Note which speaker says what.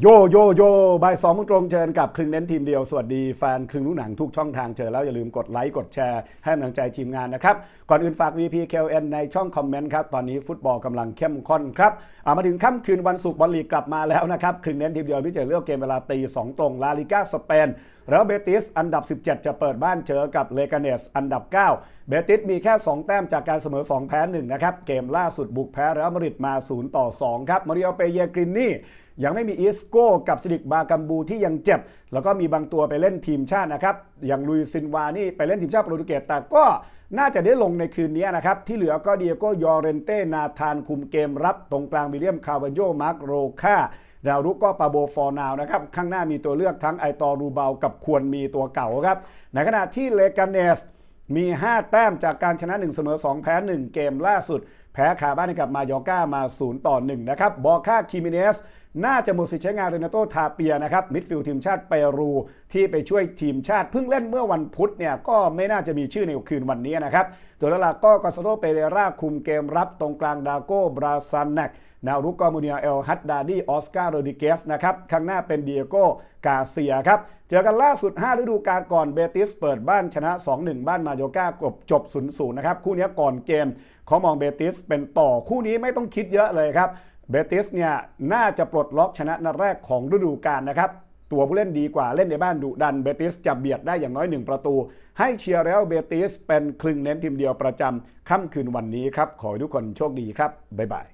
Speaker 1: โยโยโยบ่ายสองมงตรงเจอกับครึ่งเน้นทีมเดียว สวัสดีแฟนครึ่งลูกหนังทุกช่องทางเจอแล้วอย่าลืมกดไลค์กดแชร์ให้กำลังใจทีมงานนะครับ ก่อนอื่นฝาก VP KLN ในช่องคอมเมนต์ครับ ตอนนี้ฟุตบอลกำลังเข้มข้นครับามาถึงค่ำคืนวันศุกร์บอลลีกกลับมาแล้วนะครับครึ่งเน้นทีมเดียวที่จะเลือกเกมเวลาตีสองตรงลาลิก้าสเปนแล้วเบติสอันดับ 17 จะเปิดบ้านเจอกับเลกาเนสอันดับ 9 เบติสมีแค่ 2 แต้มจากการเสมอ 2 แพ้1นะครับเกมล่าสุดบุกแพ้เรอัลมาดริดมา0ต่อ2ครับมาริโอเปเยกรินนี่ ยังไม่มีอิสโก้กับซิดิกบากัมบูที่ยังเจ็บ แล้วก็มีบางตัวไปเล่นทีมชาตินะครับ อย่างลุยซินวานี่ไปเล่นทีมชาติโปรตุเกสแต่ก็น่าจะได้ลงในคืนนี้นะครับ ที่เหลือก็เดียโกยอเรนเต้นาธานคุมเกมรับตรงกลางวิลเลียมคาร์วาโยมาร์กโรคาดาวรุกก็ปาโบฟอร์นาวนะครับ ข้างหน้ามีตัวเลือกทั้งไอตอรูเบากับควรมีตัวเก่าครับ ในขณะที่เลกาเนสมี 5 แต้มจากการชนะ 1 เสมอ 2 แพ้ 1 เกมล่าสุด แพ้คาบ้านให้กับมายอก้ามา 0 ต่อ 1 นะครับ บอค่าคิมิเนส น่าจะหมดสิทธิ์ใช้งานเรนโตทาเปียนะครับมิดฟิลด์ทีมชาติเปรูที่ไปช่วยทีมชาติเพิ่งเล่นเมื่อวันพุธเนี่ยก็ไม่น่าจะมีชื่อในคืนวันนี้นะครับตัวหลักก็กอสโตเปเรราคุมเกมรับตรงกลางดาโกบราซันเนกนวรุกก็มูเนียเอลฮัตดาดีออสการ์โรดิเกสนะครับข้างหน้าเป็นเดียโกกาเซียครับเจอกันล่าสุด 5 ฤดูกาลก่อนเบติสเปิดบ้านชนะ 2-1 บ้านมาโยกากบจบ 0-0 นะครับ คู่นี้ก่อนเกมเขามองเบติสเป็นต่อคู่นี้ไม่ต้องคิดเยอะเลยครับ เบติสเนี่ยน่าจะปลดล็อกชนะนัดแรกของฤดูกาลนะครับ ตัวผู้เล่นดีกว่าเล่นในบ้านดุดันเบติสจะเบียดได้อย่างน้อย 1 ประตู ให้เชียร์แล้วเบติสเป็นคลึงเน้นทีมเดียวประจำค่ำคืนวันนี้ครับ ขอให้ทุกคนโชคดีครับ บ๊ายบาย